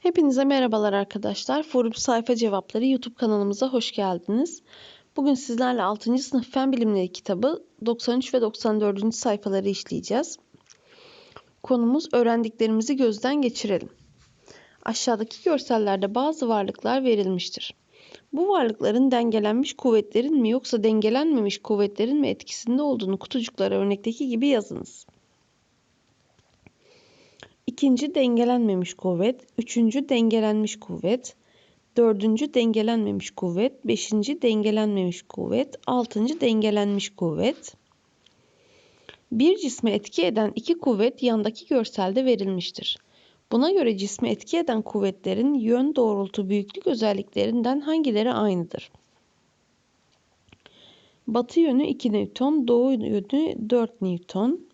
Hepinize merhabalar arkadaşlar. Forum Sayfa Cevapları YouTube kanalımıza hoş geldiniz. Bugün sizlerle 6. sınıf Fen Bilimleri kitabı 93 ve 94. sayfaları işleyeceğiz. Konumuz öğrendiklerimizi gözden geçirelim. Aşağıdaki görsellerde bazı varlıklar verilmiştir. Bu varlıkların dengelenmiş kuvvetlerin mi yoksa dengelenmemiş kuvvetlerin mi etkisinde olduğunu kutucuklara örnekteki gibi yazınız. İkinci dengelenmemiş kuvvet, üçüncü dengelenmiş kuvvet, dördüncü dengelenmemiş kuvvet, beşinci dengelenmemiş kuvvet, altıncı dengelenmiş kuvvet. Bir cisme etki eden iki kuvvet yandaki görselde verilmiştir. Buna göre cisme etki eden kuvvetlerin yön, doğrultu, büyüklük özelliklerinden hangileri aynıdır? Batı yönü 2 Newton, doğu yönü 4 Newton.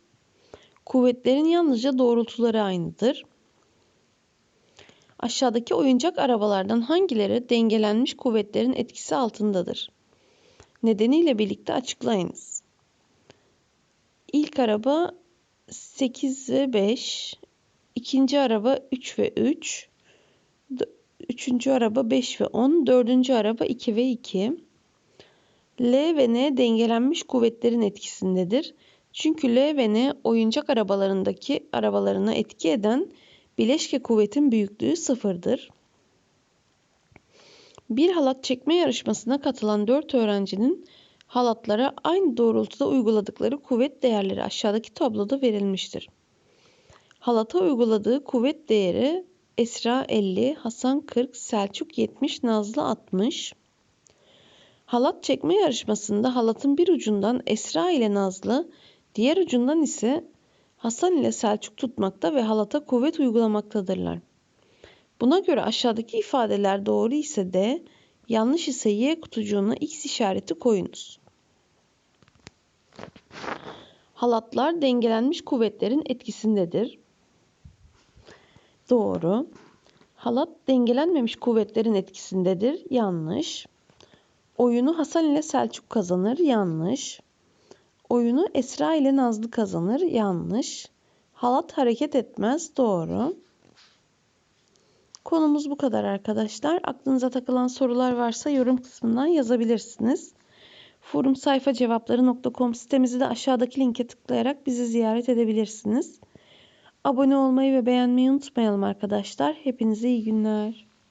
Kuvvetlerin yalnızca doğrultuları aynıdır. Aşağıdaki oyuncak arabalardan hangileri dengelenmiş kuvvetlerin etkisi altındadır? Nedeniyle birlikte açıklayınız. İlk araba 8 ve 5, ikinci araba 3 ve 3, üçüncü araba 5 ve 10, dördüncü araba 2 ve 2. L ve N dengelenmiş kuvvetlerin etkisindedir. Çünkü L ve N oyuncak arabalarındaki arabalarına etki eden bileşke kuvvetin büyüklüğü sıfırdır. Bir halat çekme yarışmasına katılan 4 öğrencinin halatlara aynı doğrultuda uyguladıkları kuvvet değerleri aşağıdaki tabloda verilmiştir. Halata uyguladığı kuvvet değeri Esra 50, Hasan 40, Selçuk 70, Nazlı 60. Halat çekme yarışmasında halatın bir ucundan Esra ile Nazlı Diğer ucundan ise Hasan ile Selçuk tutmakta ve halata kuvvet uygulamaktadırlar. Buna göre aşağıdaki ifadeler doğru ise de yanlış ise Y kutucuğuna X işareti koyunuz. Halatlar dengelenmiş kuvvetlerin etkisindedir. Doğru. Halat dengelenmemiş kuvvetlerin etkisindedir. Yanlış. Oyunu Hasan ile Selçuk kazanır. Yanlış. Oyunu Esra ile Nazlı kazanır. Yanlış. Halat hareket etmez. Doğru. Konumuz bu kadar arkadaşlar. Aklınıza takılan sorular varsa yorum kısmından yazabilirsiniz. Forum sayfa cevapları.com sitemizi de aşağıdaki linke tıklayarak bizi ziyaret edebilirsiniz. Abone olmayı ve beğenmeyi unutmayalım arkadaşlar. Hepinize iyi günler.